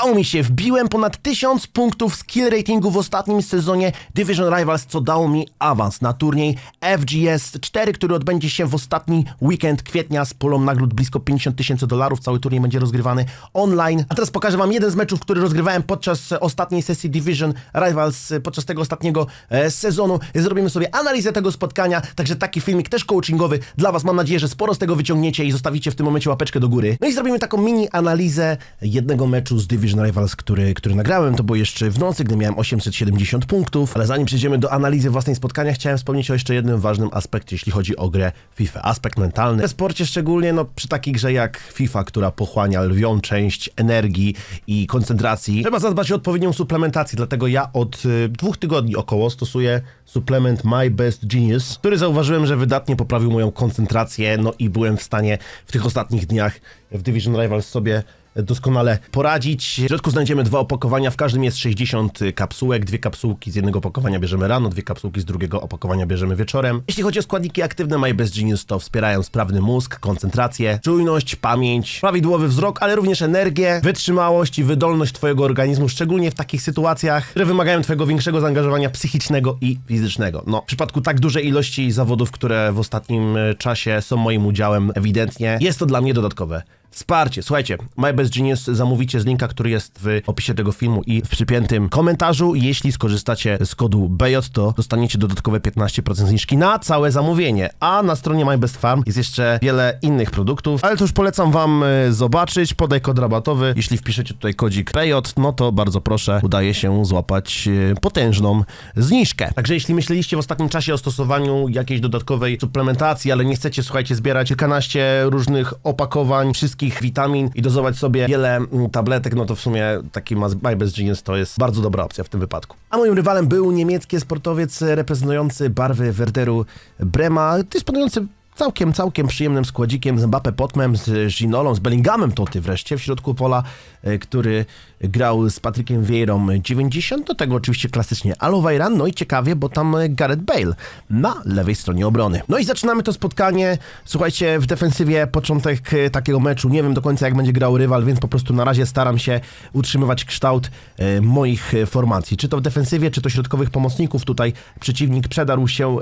Udało mi się, wbiłem ponad 1000 punktów skill ratingu w ostatnim sezonie Division Rivals, co dało mi awans na turniej FGS 4, który odbędzie się w ostatni weekend kwietnia z pulą nagród blisko 50 tysięcy dolarów. Cały turniej będzie rozgrywany online. A teraz pokażę wam jeden z meczów, który rozgrywałem podczas ostatniej sesji Division Rivals, podczas tego ostatniego e, sezonu. Zrobimy sobie analizę tego spotkania, także taki filmik też coachingowy dla was. Mam nadzieję, że sporo z tego wyciągniecie i zostawicie w tym momencie łapeczkę do góry. No i zrobimy taką mini analizę jednego meczu z Division Rivals, który, który nagrałem. To było jeszcze w nocy, gdy miałem 870 punktów, ale zanim przejdziemy do analizy własnej spotkania, chciałem wspomnieć o jeszcze jednym ważnym aspekcie, jeśli chodzi o grę FIFA. Aspekt mentalny. W sporcie szczególnie, no przy takiej grze jak FIFA, która pochłania lwią część energii i koncentracji, trzeba zadbać o odpowiednią suplementację, dlatego ja od y, dwóch tygodni około stosuję suplement My Best Genius, który zauważyłem, że wydatnie poprawił moją koncentrację, no i byłem w stanie w tych ostatnich dniach w Division Rivals sobie doskonale poradzić. W środku znajdziemy dwa opakowania, w każdym jest 60 kapsułek, dwie kapsułki z jednego opakowania bierzemy rano, dwie kapsułki z drugiego opakowania bierzemy wieczorem. Jeśli chodzi o składniki aktywne My Genius, to wspierają sprawny mózg, koncentrację, czujność, pamięć, prawidłowy wzrok, ale również energię, wytrzymałość i wydolność twojego organizmu, szczególnie w takich sytuacjach, które wymagają twojego większego zaangażowania psychicznego i fizycznego. No, w przypadku tak dużej ilości zawodów, które w ostatnim e, czasie są moim udziałem, ewidentnie jest to dla mnie dodatkowe Wsparcie. Słuchajcie, My Best Genius zamówicie z linka, który jest w opisie tego filmu i w przypiętym komentarzu. Jeśli skorzystacie z kodu BJ, to dostaniecie dodatkowe 15% zniżki na całe zamówienie. A na stronie My Best Farm jest jeszcze wiele innych produktów, ale to już polecam wam e, zobaczyć. Podaj kod rabatowy. Jeśli wpiszecie tutaj kodzik BJ, no to bardzo proszę, udaje się złapać e, potężną zniżkę. Także jeśli myśleliście w ostatnim czasie o stosowaniu jakiejś dodatkowej suplementacji, ale nie chcecie, słuchajcie, zbierać kilkanaście różnych opakowań, wszystkich witamin i dozować sobie wiele mm, tabletek, no to w sumie taki My Best Genius to jest bardzo dobra opcja w tym wypadku. A moim rywalem był niemiecki sportowiec reprezentujący barwy Werderu Brema, dysponujący całkiem, całkiem przyjemnym składzikiem z Mbappe Potmem, z Ginolą, z Bellinghamem to ty wreszcie w środku pola, e, który grał z Patrykiem Vieirą 90, do tego oczywiście klasycznie Alowejran, no i ciekawie, bo tam Gareth Bale na lewej stronie obrony. No i zaczynamy to spotkanie, słuchajcie, w defensywie początek e, takiego meczu, nie wiem do końca jak będzie grał rywal, więc po prostu na razie staram się utrzymywać kształt e, moich formacji, czy to w defensywie, czy to środkowych pomocników, tutaj przeciwnik przedarł się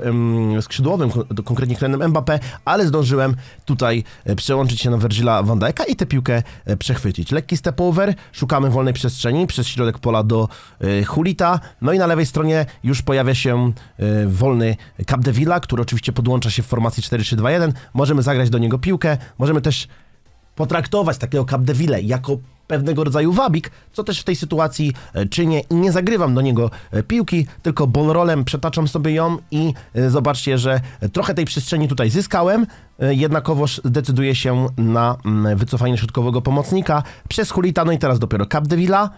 skrzydłowym, konkretnie Klenem Mbappé, ale zdążyłem tutaj przełączyć się na Virgila van Dijk'a i tę piłkę przechwycić. Lekki step over, szukamy wolnej przestrzeni przez środek pola do y, Hulita, no i na lewej stronie już pojawia się y, wolny Capdevila, który oczywiście podłącza się w formacji 4-3-2-1. Możemy zagrać do niego piłkę, możemy też potraktować takiego Capdeville jako pewnego rodzaju wabik, co też w tej sytuacji e, czynię i nie zagrywam do niego e, piłki, tylko ballrolem przetaczam sobie ją i e, zobaczcie, że trochę tej przestrzeni tutaj zyskałem, jednakowoż decyduję się na mm, wycofanie środkowego pomocnika przez Hulita, no i teraz dopiero Capdevila,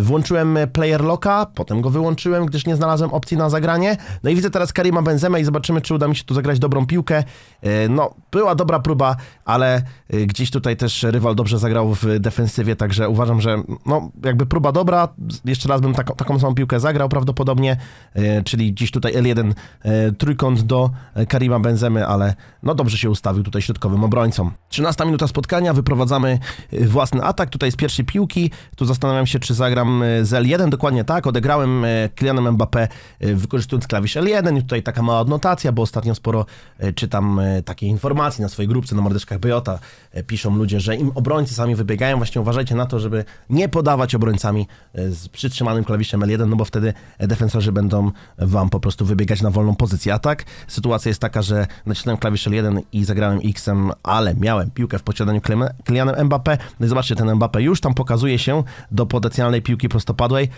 włączyłem player locka, potem go wyłączyłem, gdyż nie znalazłem opcji na zagranie. No i widzę teraz Karima Benzema i zobaczymy, czy uda mi się tu zagrać dobrą piłkę. E, no, była dobra próba, ale e, gdzieś tutaj też rywal dobrze zagrał w defensywie, także uważam, że no, jakby próba dobra. Jeszcze raz bym taką, taką samą piłkę zagrał prawdopodobnie, czyli gdzieś tutaj L1 trójkąt do Karima Benzemy, ale no dobrze się ustawił tutaj środkowym obrońcą. 13 minuta spotkania, wyprowadzamy własny atak tutaj z pierwszej piłki. Tu zastanawiam się, czy zagrać zagram e, z L1, dokładnie tak, odegrałem e, Kylianem Mbappé e, wykorzystując klawisz L1 i tutaj taka mała odnotacja, bo ostatnio sporo czytam takie informacje na swojej grupce na mordeczkach Bejota, piszą ludzie, że im obrońcy sami wybiegają, właśnie uważajcie na to, żeby nie podawać obrońcami z przytrzymanym klawiszem L1, no bo wtedy defensorzy będą wam po prostu wybiegać na wolną pozycję. A tak, sytuacja jest taka, że nacisnąłem klawisz L1 i zagrałem X-em, ale miałem piłkę w posiadaniu Kylianem Mbappé, no i zobaczcie, ten Mbappé już tam pokazuje się do potencjalnej piłki prostopadłej.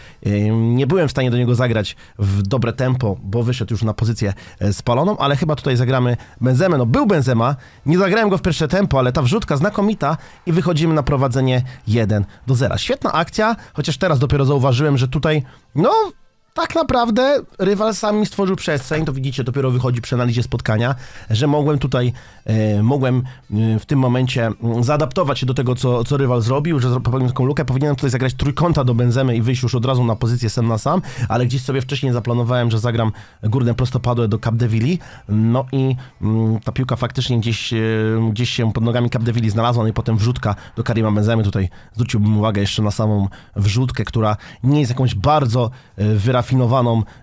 Nie byłem w stanie do niego zagrać w dobre tempo, bo wyszedł już na pozycję e, spaloną, ale chyba tutaj zagramy Benzemę. No był Benzema, nie zagrałem go w pierwsze tempo, ale ta wrzutka znakomita i wychodzimy na prowadzenie 1 do 0. Świetna akcja, chociaż teraz dopiero zauważyłem, że tutaj, no tak naprawdę rywal sam mi stworzył przestrzeń, to widzicie, dopiero wychodzi przy analizie spotkania, że mogłem tutaj, e, mogłem e, w tym momencie mm, zaadaptować się do tego, co, co rywal zrobił, że popełnił taką lukę, powinienem tutaj zagrać trójkąta do Benzemy i wyjść już od razu na pozycję sam na sam, ale gdzieś sobie wcześniej zaplanowałem, że zagram górne prostopadłe do Capdevili, no i mm, ta piłka faktycznie gdzieś, e, gdzieś się pod nogami Capdevili znalazła, no i potem wrzutka do Karima Benzemy, tutaj zwróciłbym uwagę jeszcze na samą wrzutkę, która nie jest jakąś bardzo e, wyrafinowaną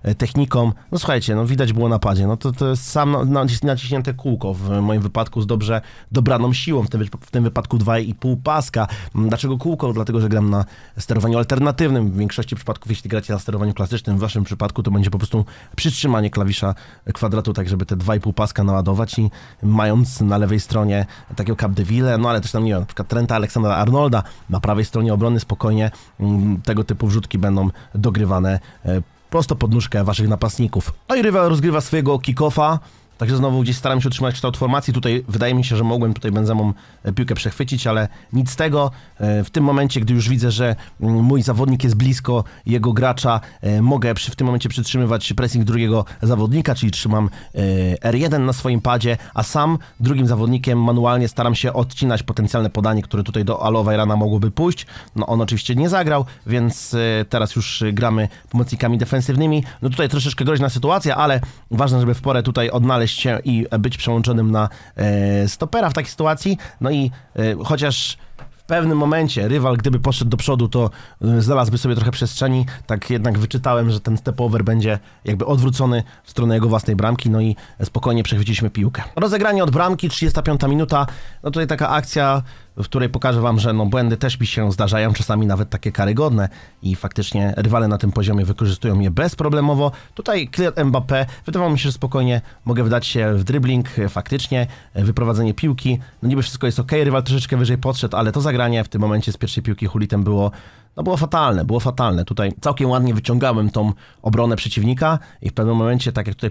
e, techniką. No słuchajcie, no widać było na padzie, no to, to jest sam naciśnięte kółko w moim wypadku z dobrze dobraną siłą, w tym, w tym wypadku 2,5 paska. Mm, Dlaczego kółko? Dlatego, że gram na sterowaniu alternatywnym. W większości przypadków, jeśli gracie na sterowaniu klasycznym, w waszym przypadku to będzie po prostu przytrzymanie klawisza kwadratu, tak żeby te 2,5 paska naładować i mając na lewej stronie takiego Capdeville, no ale też tam nie wiem, na przykład Trenta Aleksandra Arnolda, na prawej stronie obrony spokojnie mm, tego typu wrzutki będą dogrywane e, prosto pod nóżkę waszych napastników. No i rywal rozgrywa swojego kick-offa, Także znowu gdzieś staram się utrzymać kształt formacji. Tutaj wydaje mi się, że mogłem tutaj Benzemą e, piłkę przechwycić, ale nic z tego. E, W tym momencie, gdy już widzę, że mm, mój zawodnik jest blisko jego gracza, e, mogę przy, w tym momencie przytrzymywać pressing drugiego zawodnika, czyli trzymam e, R1 na swoim padzie, a sam drugim zawodnikiem manualnie staram się odcinać potencjalne podanie, które tutaj do Alowa Rana mogłoby pójść. No on oczywiście nie zagrał, więc teraz już gramy pomocnikami defensywnymi. No tutaj troszeczkę groźna sytuacja, ale ważne, żeby w porę tutaj odnaleźć się i być przełączonym na e, stopera w takiej sytuacji. No i e, chociaż w pewnym momencie rywal, gdyby poszedł do przodu, to y, znalazłby sobie trochę przestrzeni. Tak jednak wyczytałem, że ten step over będzie jakby odwrócony w stronę jego własnej bramki, no i spokojnie przechwyciliśmy piłkę. Rozegranie od bramki, 35 minuta. No tutaj taka akcja, w której pokażę wam, że no błędy też mi się zdarzają, czasami nawet takie karygodne i faktycznie rywale na tym poziomie wykorzystują je bezproblemowo. Tutaj Kylian Mbappé, wydawało mi się, że spokojnie mogę wdać się w dribbling, faktycznie, wyprowadzenie piłki, no niby wszystko jest ok, rywal troszeczkę wyżej podszedł, ale to zagranie w tym momencie z pierwszej piłki Hulitem było no było fatalne, było fatalne. Tutaj całkiem ładnie wyciągałem tą obronę przeciwnika i w pewnym momencie, tak jak tutaj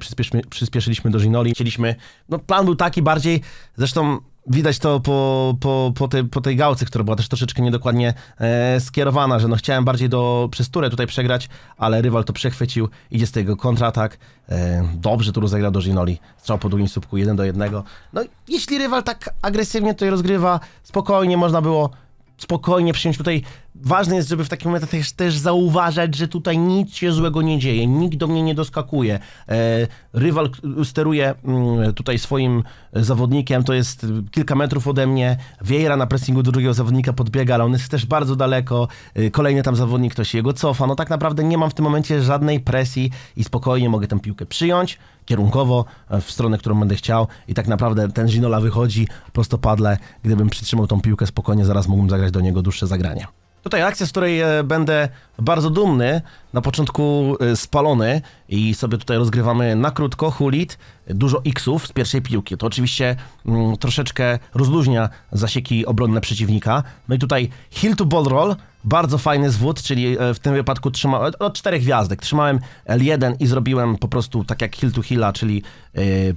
przyspieszyliśmy do Ginoli, chcieliśmy, no plan był taki bardziej, zresztą widać to po, po, po, tej, po tej gałce, która była też troszeczkę niedokładnie e, skierowana, że no chciałem bardziej do, przez turę tutaj przegrać, ale rywal to przechwycił, idzie z tego kontratak, e, dobrze tu rozegrał do Ginoli, strzał po długim słupku, jeden do jednego. No jeśli rywal tak agresywnie tutaj rozgrywa, spokojnie można było spokojnie przyjąć tutaj. Ważne jest, żeby w takim momentach też, też zauważać, że tutaj nic się złego nie dzieje, nikt do mnie nie doskakuje. E, rywal steruje mm, tutaj swoim zawodnikiem, to jest kilka metrów ode mnie. Wiejra na pressingu do drugiego zawodnika podbiega, ale on jest też bardzo daleko. E, kolejny tam zawodnik, ktoś jego cofa. No tak naprawdę nie mam w tym momencie żadnej presji i spokojnie mogę tę piłkę przyjąć kierunkowo e, w stronę, którą będę chciał i tak naprawdę ten Ginola wychodzi prostopadle. Gdybym przytrzymał tą piłkę spokojnie, zaraz mógłbym zagrać do niego dłuższe zagranie. Tutaj akcja, z której e, będę bardzo dumny, na początku e, spalony i sobie tutaj rozgrywamy na krótko, hulit, dużo xów z pierwszej piłki. To oczywiście mm, troszeczkę rozluźnia zasieki obronne przeciwnika. No i tutaj hill to ball roll, bardzo fajny zwód, czyli e, w tym wypadku trzymałem od czterech gwiazdek. Trzymałem L1 i zrobiłem po prostu tak jak hill to hilla, czyli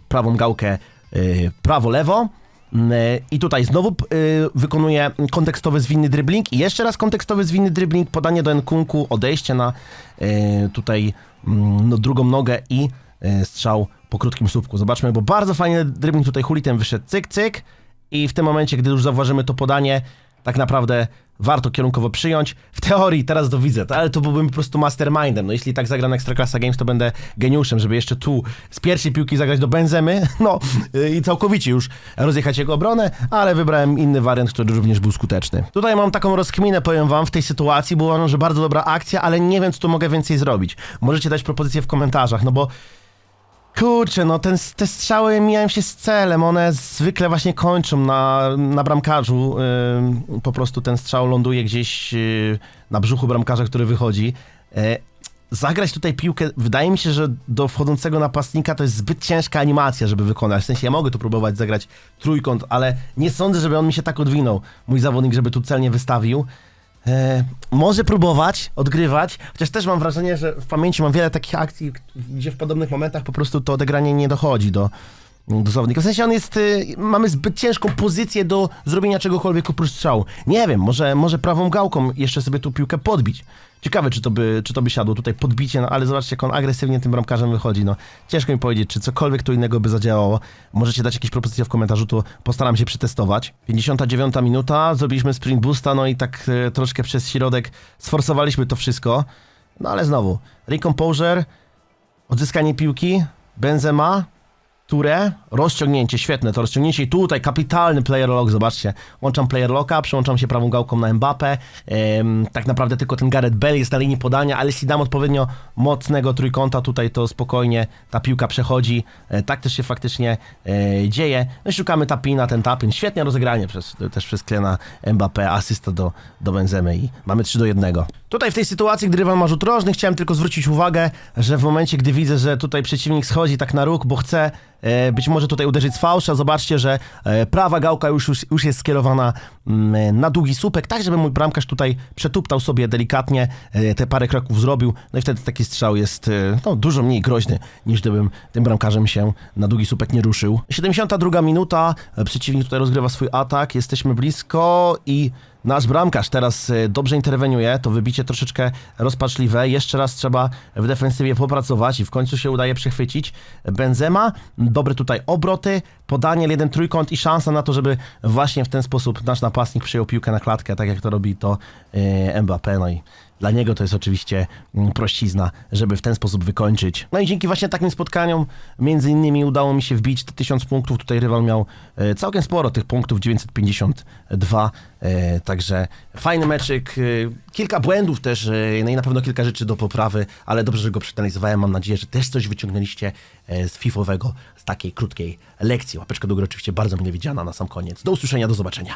prawą gałkę prawo-lewo. Mm, I tutaj znowu y, wykonuję kontekstowy zwinny dribbling. I jeszcze raz kontekstowy zwinny dribbling, podanie do Nkunku, odejście na y, tutaj mm, no, drugą nogę i y, strzał po krótkim słupku. Zobaczmy, bo bardzo fajny dribbling tutaj hulitem wyszedł. Cyk, cyk. I w tym momencie, gdy już zauważymy to podanie, tak naprawdę warto kierunkowo przyjąć. W teorii teraz to widzę, to- ale to byłbym po prostu mastermindem. No jeśli tak zagram Ekstraklasa Games, to będę geniuszem, żeby jeszcze tu z pierwszej piłki zagrać do Benzemy, no yy, i całkowicie już rozjechać jego obronę, ale wybrałem inny wariant, który również był skuteczny. Tutaj mam taką rozkminę, powiem wam, w tej sytuacji, bo uważam, że bardzo dobra akcja, ale nie wiem, co tu mogę więcej zrobić. Możecie dać propozycje w komentarzach, no bo Kurczę, no ten, te strzały mijają się z celem, one zwykle właśnie kończą na, na bramkarzu. Ym, po prostu ten strzał ląduje gdzieś yy, na brzuchu bramkarza, który wychodzi. E, zagrać tutaj piłkę, wydaje mi się, że do wchodzącego napastnika to jest zbyt ciężka animacja, żeby wykonać. W sensie ja mogę tu próbować zagrać trójkąt, ale nie sądzę, żeby on mi się tak odwinął, mój zawodnik, żeby tu celnie wystawił. E, może próbować, odgrywać, chociaż też mam wrażenie, że w pamięci mam wiele takich akcji, gdzie w podobnych momentach po prostu to odegranie nie dochodzi do, do. W sensie on jest, y, mamy zbyt ciężką pozycję do zrobienia czegokolwiek oprócz strzału. Nie wiem, może, może prawą gałką jeszcze sobie tu piłkę podbić. Ciekawe, czy to by, czy to by siadło tutaj podbicie, no ale zobaczcie, jak on agresywnie tym bramkarzem wychodzi. No, ciężko mi powiedzieć, czy cokolwiek tu innego by zadziałało. Możecie dać jakieś propozycje w komentarzu, to postaram się przetestować. 59 minuta, zrobiliśmy sprint boosta, no i tak e, troszkę przez środek sforsowaliśmy to wszystko. No ale znowu, recomposure, odzyskanie piłki, Benzema, Ture, rozciągnięcie, świetne to rozciągnięcie. I tutaj kapitalny player lock, zobaczcie, łączam player locka, przyłączam się prawą gałką na Mbappé, Em, tak naprawdę tylko ten Gareth Bale jest na linii podania, ale jeśli dam odpowiednio mocnego trójkąta tutaj, to spokojnie ta piłka przechodzi, e, tak też się faktycznie e, dzieje, no i szukamy tapina, ten tapin, świetnie rozegranie przez, też przez Klena Mbappé, asysta do, do Benzemy i mamy 3 do 1. Tutaj w tej sytuacji, gdy rywal ma rzut rożny, chciałem tylko zwrócić uwagę, że w momencie, gdy widzę, że tutaj przeciwnik schodzi tak na róg, bo chce e, być może tutaj uderzyć z fałsza, zobaczcie, że e, prawa gałka już, już, już jest skierowana mm, na długi słupek, tak żeby mój bramkarz tutaj przetuptał sobie delikatnie, e, te parę kroków zrobił, no i wtedy taki strzał jest e, no, dużo mniej groźny, niż gdybym tym bramkarzem się na długi słupek nie ruszył. 72 minuta, e, przeciwnik tutaj rozgrywa swój atak, jesteśmy blisko i Nasz bramkarz teraz e, dobrze interweniuje, to wybicie troszeczkę rozpaczliwe. Jeszcze raz trzeba w defensywie popracować i w końcu się udaje przechwycić Benzema. Dobre tutaj obroty, podanie, jeden trójkąt i szansa na to, żeby właśnie w ten sposób nasz napastnik przyjął piłkę na klatkę, tak jak to robi to e, Mbappé. No i dla niego to jest oczywiście mm, prościzna, żeby w ten sposób wykończyć. No i dzięki właśnie takim spotkaniom, między innymi udało mi się wbić te 1000 punktów. Tutaj rywal miał e, całkiem sporo tych punktów, 952. e, Także fajny meczyk, e, kilka błędów też, no i na pewno kilka rzeczy do poprawy, ale dobrze, że go przeanalizowałem. Mam nadzieję, że też coś wyciągnęliście z FIFowego, z takiej krótkiej lekcji. Łapeczka do góry oczywiście bardzo mile widziana na sam koniec. Do usłyszenia, do zobaczenia.